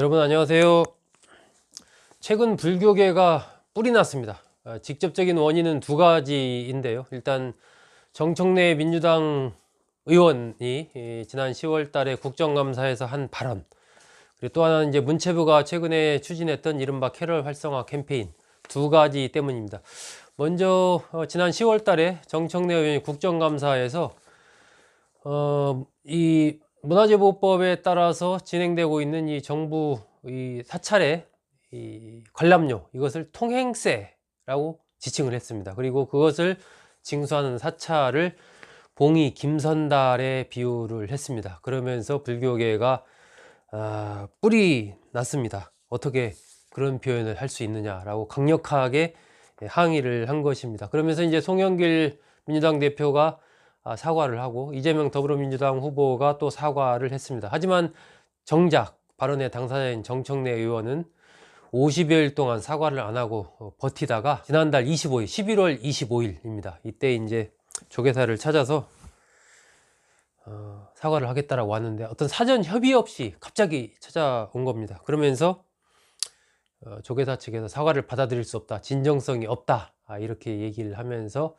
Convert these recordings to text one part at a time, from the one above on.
여러분 안녕하세요. 최근 불교계가 뿔이 났습니다. 아, 직접적인 원인은 두 가지인데요. 일단 정청래 민주당 의원이 이, 지난 10월 달에 국정감사에서 한 발언 그리고 또 하나는 이제 문체부가 최근에 추진했던 이른바 캐럴 활성화 캠페인 두 가지 때문입니다. 먼저 어, 지난 10월 달에 정청래 의원이 국정감사에서 어, 이 문화재보호법에 따라서 진행되고 있는 이 정부 이 사찰의 이 관람료 이것을 통행세라고 지칭을 했습니다. 그리고 그것을 징수하는 사찰을 봉이 김선달에 비유를 했습니다. 그러면서 불교계가 아, 뿔이 났습니다. 어떻게 그런 표현을 할 수 있느냐라고 강력하게 항의를 한 것입니다. 그러면서 이제 송영길 민주당 대표가 아, 사과를 하고 이재명 더불어민주당 후보가 또 사과를 했습니다. 하지만 정작 발언의 당사자인 정청래 의원은 50여일 동안 사과를 안 하고 어, 버티다가 지난달 25일, 11월 25일입니다. 이때 이제 조계사를 찾아서 어, 사과를 하겠다라고 왔는데 어떤 사전 협의 없이 갑자기 찾아온 겁니다. 그러면서 어, 조계사 측에서 사과를 받아들일 수 없다, 진정성이 없다 아, 이렇게 얘기를 하면서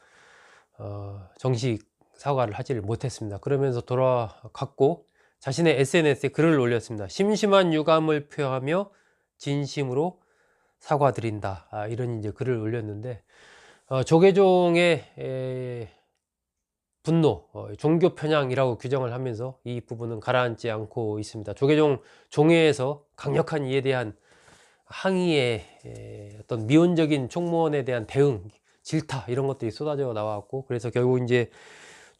어, 정식 사과를 하지를 못했습니다. 그러면서 돌아갔고 자신의 SNS에 글을 올렸습니다. 심심한 유감을 표하며 진심으로 사과드린다. 아, 이런 이제 글을 올렸는데 어, 조계종의 에, 분노, 어, 종교 편향이라고 규정을 하면서 이 부분은 가라앉지 않고 있습니다. 조계종 종회에서 강력한 이에 대한 항의의 에, 어떤 미온적인 총무원에 대한 대응, 질타 이런 것들이 쏟아져 나왔고 그래서 결국 이제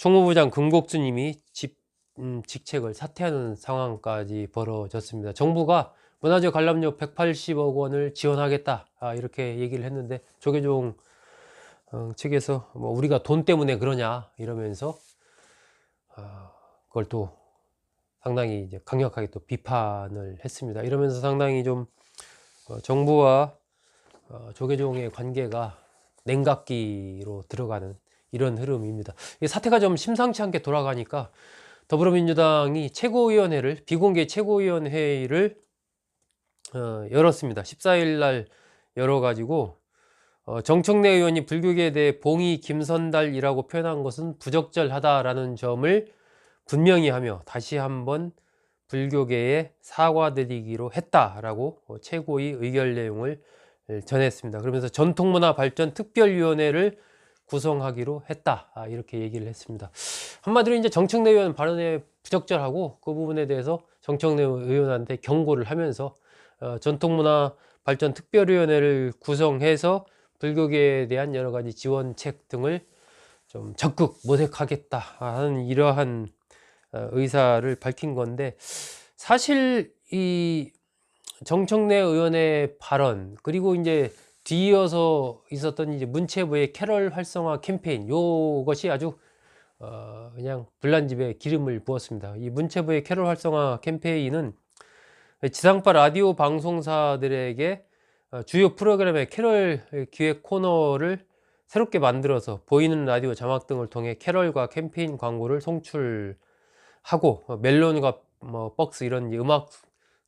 총무부장 금곡주님이 집, 음, 직책을 사퇴하는 상황까지 벌어졌습니다. 정부가 문화재 관람료 180억 원을 지원하겠다 아, 이렇게 얘기를 했는데 조계종 어, 측에서 뭐 우리가 돈 때문에 그러냐 이러면서 어, 그걸 또 상당히 이제 강력하게 또 비판을 했습니다. 이러면서 상당히 좀 어, 정부와 어, 조계종의 관계가 냉각기로 들어가는 이런 흐름입니다. 사태가 좀 심상치 않게 돌아가니까 더불어민주당이 최고위원회를 비공개 최고위원회를 어, 열었습니다. 14일 날 열어가지고 어, 정청래 의원이 불교계에 대해 봉이 김선달이라고 표현한 것은 부적절하다라는 점을 분명히 하며 다시 한번 불교계에 사과드리기로 했다라고 어, 최고위 의결 내용을 전했습니다. 그러면서 전통문화 발전 특별위원회를 구성하기로 했다 아, 이렇게 얘기를 했습니다. 한마디로 이제 정청래 의원 발언에 부적절하고 그 부분에 대해서 정청래 의원한테 경고를 하면서 어, 전통문화 발전 특별위원회를 구성해서 불교계에 대한 여러 가지 지원책 등을 좀 적극 모색하겠다 하는 이러한 어, 의사를 밝힌 건데 사실 이 정청래 의원의 발언 그리고 이제 뒤이어서 있었던 이제 문체부의 캐럴 활성화 캠페인 요것이 아주 어 그냥 불난집에 기름을 부었습니다. 이 문체부의 캐럴 활성화 캠페인은 지상파 라디오 방송사들에게 어, 주요 프로그램의 캐럴 기획 코너를 새롭게 만들어서 보이는 라디오 자막 등을 통해 캐럴과 캠페인 광고를 송출하고 어, 멜론과 뭐 벅스 이런 음악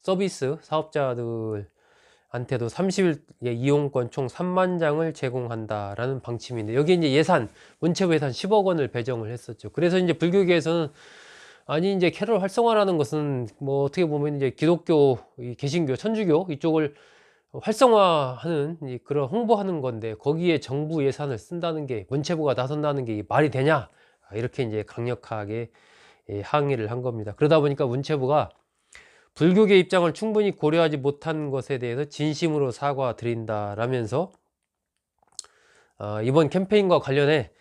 서비스 사업자들 한테도 30일 이용권 총 3만 장을 제공한다라는 방침인데 여기 이제 예산 문체부 예산 10억 원을 배정을 했었죠. 그래서 이제 불교계에서는 아니 이제 캐럴 활성화라는 것은 뭐 어떻게 보면 이제 기독교, 개신교, 천주교 이쪽을 활성화하는 그런 홍보하는 건데 거기에 정부 예산을 쓴다는 게 문체부가 나선다는 게 말이 되냐 이렇게 이제 강력하게 예, 항의를 한 겁니다. 그러다 보니까 문체부가 불교계 입장을 충분히 고려하지 못한 것에 대해서 진심으로 사과드린다라면서 어, 이번 캠페인과 관련해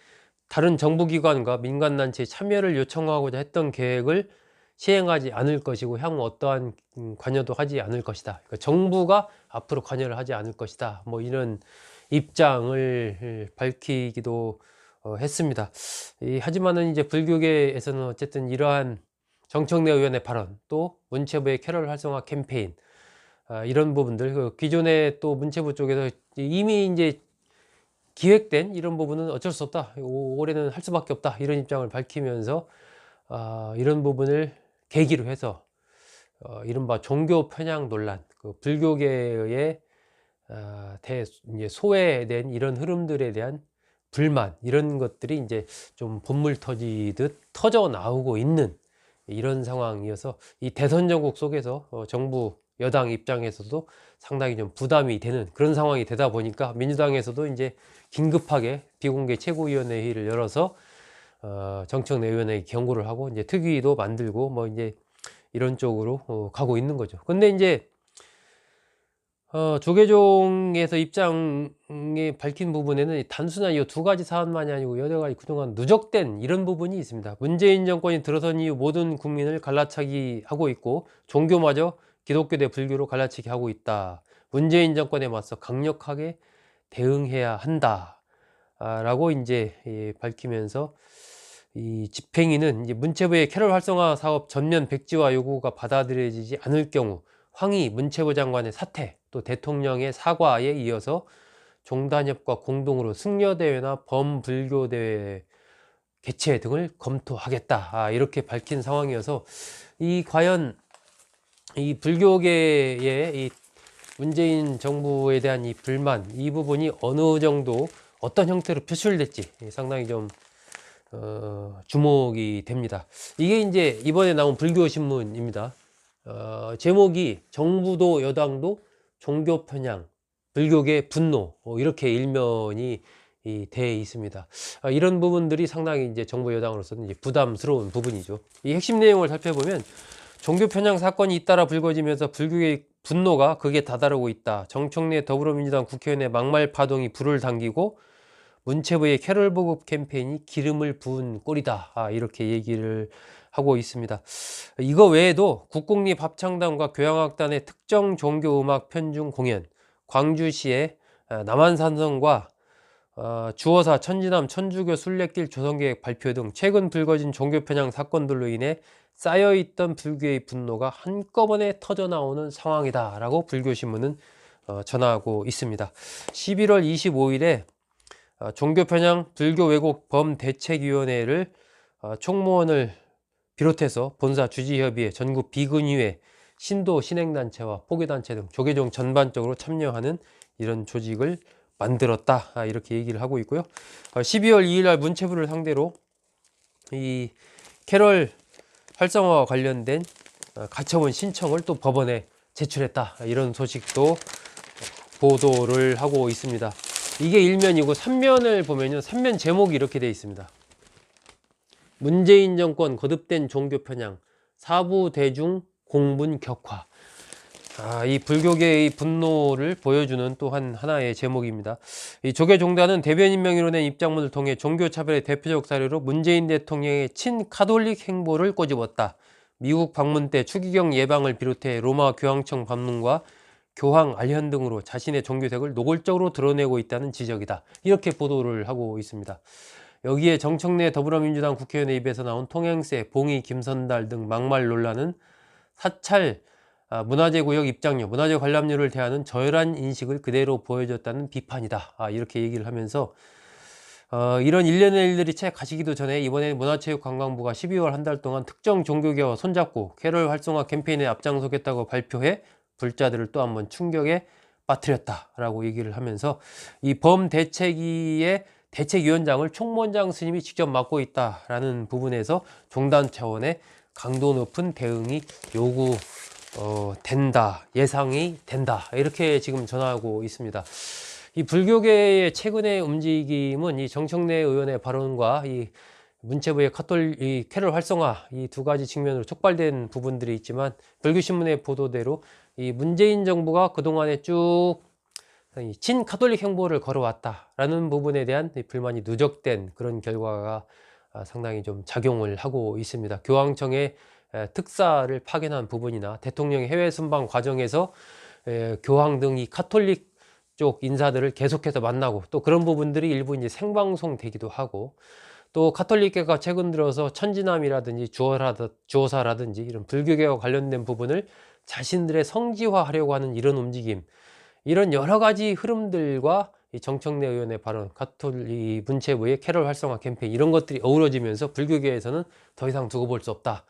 다른 정부기관과 민간단체 참여를 요청하고자 했던 계획을 시행하지 않을 것이고 향후 어떠한 음, 관여도 하지 않을 것이다. 그러니까 정부가 앞으로 관여를 하지 않을 것이다. 뭐 이런 입장을 밝히기도 어, 했습니다. 하지만은 이제 불교계에서는 어쨌든 이러한 정청래 의원의 발언, 또 문체부의 캐럴 활성화 캠페인 아, 이런 부분들 그 기존에 또 문체부 쪽에서 이미 이제 기획된 이런 부분은 어쩔 수 없다. 올해는 할 수밖에 없다. 이런 입장을 밝히면서 아, 이런 부분을 계기로 해서 어, 이른바 종교 편향 논란, 그 불교계의 어, 대 이제 소외된 이런 흐름들에 대한 불만 이런 것들이 이제 좀 본물 터지듯 터져 나오고 있는 이런 상황이어서 이 대선 전국 속에서 어, 정부 여당 입장에서도 상당히 좀 부담이 되는 그런 상황이 되다 보니까 민주당에서도 이제 긴급하게 비공개 최고위원회 회의를 열어서 어, 정청래 의원에게 경고를 하고 이제 특위도 만들고 뭐 이제 이런 쪽으로 어, 가고 있는 거죠. 근데 이제 어, 조계종에서 입장 에 밝힌 부분에는 단순한 이 두 가지 사안만이 아니고 여러 가지 그동안 누적된 이런 부분이 있습니다. 문재인 정권이 들어선 이후 모든 국민을 갈라차기 하고 있고 종교마저 기독교 대 불교로 갈라치기 하고 있다. 문재인 정권에 맞서 강력하게 대응해야 한다. 아, 라고 이제 예, 밝히면서 이 집행위는 이제 문체부의 캐럴 활성화 사업 전면 백지화 요구가 받아들여지지 않을 경우 황희 문체부 장관의 사퇴 또 대통령의 사과에 이어서 종단협과 공동으로 승려대회나 범불교대회 개최 등을 검토하겠다 아, 이렇게 밝힌 상황이어서 이 과연 이 불교계의 이 문재인 정부에 대한 이 불만 이 부분이 어느 정도 어떤 형태로 표출될지 상당히 좀 어, 주목이 됩니다. 이게 이제 이번에 나온 불교 신문입니다. 어, 제목이 정부도 여당도 종교 편향, 불교계 분노 어, 이렇게 일면이 이, 돼 있습니다. 아, 이런 부분들이 상당히 이제 정부 여당으로서는 이제 부담스러운 부분이죠. 이 핵심 내용을 살펴보면 종교 편향 사건이 잇따라 불거지면서 불교의 분노가 극에 다다르고 있다. 정청래 더불어민주당 국회의원의 막말 파동이 불을 당기고 문체부의 캐럴 보급 캠페인이 기름을 부은 꼴이다. 아, 이렇게 얘기를 하고 있습니다. 이거 외에도 국공립 합창단과 교향악단의 특정 종교 음악 편중 공연, 광주시의 아, 남한산성과 어, 주어사 천지남 천주교 순례길 조성계획 발표 등 최근 불거진 종교 편향 사건들로 인해 쌓여있던 불교의 분노가 한꺼번에 터져 나오는 상황이다 라고 불교신문은 어, 전하고 있습니다. 11월 25일에 어, 종교 편향 불교 왜곡 범대책위원회를 어, 총무원을 비롯해서 본사 주지협의회, 전국 비근위회, 신도 신행단체와 포교단체 등 조계종 전반적으로 참여하는 이런 조직을 만들었다 아, 이렇게 얘기를 하고 있고요. 12월 2일 날 문체부를 상대로 이 캐럴 활성화와 관련된 어, 가처분 신청을 또 법원에 제출했다 이런 소식도 보도를 하고 있습니다. 이게 1면이고 3면을 보면요. 3면 제목이 이렇게 되어 있습니다. 문재인 정권 거듭된 종교 편향, 사부 대중 공분 격화. 아, 이 불교계의 분노를 보여주는 또한 하나의 제목입니다. 이 조계종단은 대변인 명의로 낸 입장문을 통해 종교차별의 대표적 사례로 문재인 대통령의 친카톨릭 행보를 꼬집었다. 미국 방문 때 추기경 예방을 비롯해 로마 교황청 방문과 교황 알현 등으로 자신의 종교색을 노골적으로 드러내고 있다는 지적이다. 이렇게 보도를 하고 있습니다. 여기에 정청래 더불어민주당 국회의원의 입에서 나온 통행세, 봉의, 김선달 등 막말 논란은 사찰 아, 문화재구역 입장료, 문화재 관람료를 대하는 저열한 인식을 그대로 보여줬다는 비판이다. 아, 이렇게 얘기를 하면서 어, 이런 일련의 일들이 채 가시기도 전에 이번에 문화체육관광부가 12월 한 달 동안 특정 종교계와 손잡고 캐럴 활성화 캠페인에 앞장서겠다고 발표해 불자들을 또 한 번 충격에 빠뜨렸다라고 얘기를 하면서 이 범대책위의 대책위원장을 총무원장 스님이 직접 맡고 있다라는 부분에서 종단 차원의 강도 높은 대응이 요구 어, 된다 예상이 된다 이렇게 지금 전하고 있습니다. 이 불교계의 최근의 움직임은 이 정청래 의원의 발언과 이 문체부의 카톨 이 캐럴 활성화 이 두 가지 측면으로 촉발된 부분들이 있지만 불교신문의 보도대로 이 문재인 정부가 그동안에 쭉 친카톨릭 행보를 걸어왔다라는 부분에 대한 불만이 누적된 그런 결과가 아, 상당히 좀 작용을 하고 있습니다. 교황청의 특사를 파견한 부분이나 대통령의 해외 순방 과정에서 교황 등 이 카톨릭 쪽 인사들을 계속해서 만나고 또 그런 부분들이 일부 이제 생방송 되기도 하고 또 카톨릭계가 최근 들어서 천지남이라든지 주어사라든지 이런 불교계와 관련된 부분을 자신들의 성지화하려고 하는 이런 움직임 이런 여러 가지 흐름들과 이 정청래 의원의 발언, 가톨릭 문체부의 캐럴 활성화 캠페인 이런 것들이 어우러지면서 불교계에서는 더 이상 두고 볼 수 없다.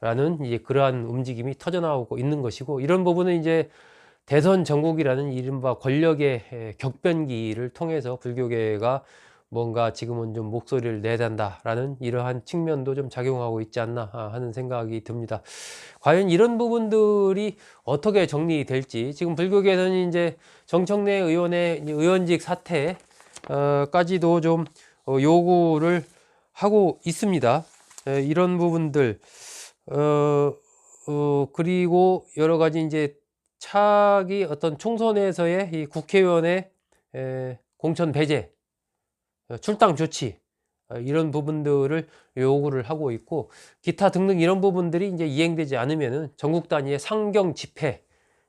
라는 이제 그러한 움직임이 터져나오고 있는 것이고 이런 부분은 이제 대선 전국이라는 이른바 권력의 에, 격변기를 통해서 불교계가 뭔가 지금은 좀 목소리를 내단다라는 이러한 측면도 좀 작용하고 있지 않나 아, 하는 생각이 듭니다. 과연 이런 부분들이 어떻게 정리될지 지금 불교계에서는 이제 정청래 의원의 의원직 사퇴까지도 좀 어, 요구를 하고 있습니다. 에, 이런 부분들 어, 어, 그리고 여러 가지 이제 차기 어떤 총선에서의 이 국회의원의 에, 공천 배제, 어, 출당 조치 어, 이런 부분들을 요구를 하고 있고 기타 등등 이런 부분들이 이제 이행되지 않으면은 전국 단위의 상경 집회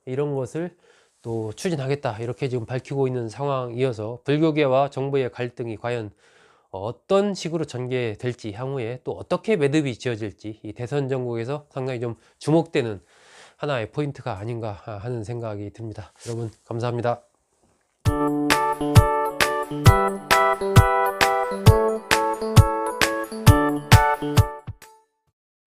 이런 것을 또 추진하겠다 이렇게 지금 밝히고 있는 상황이어서 불교계와 정부의 갈등이 과연 어떤 식으로 전개될지 향후에 또 어떻게 매듭이 지어질지 이 대선 전국에서 상당히 좀 주목되는 하나의 포인트가 아닌가 하는 생각이 듭니다. 여러분 감사합니다.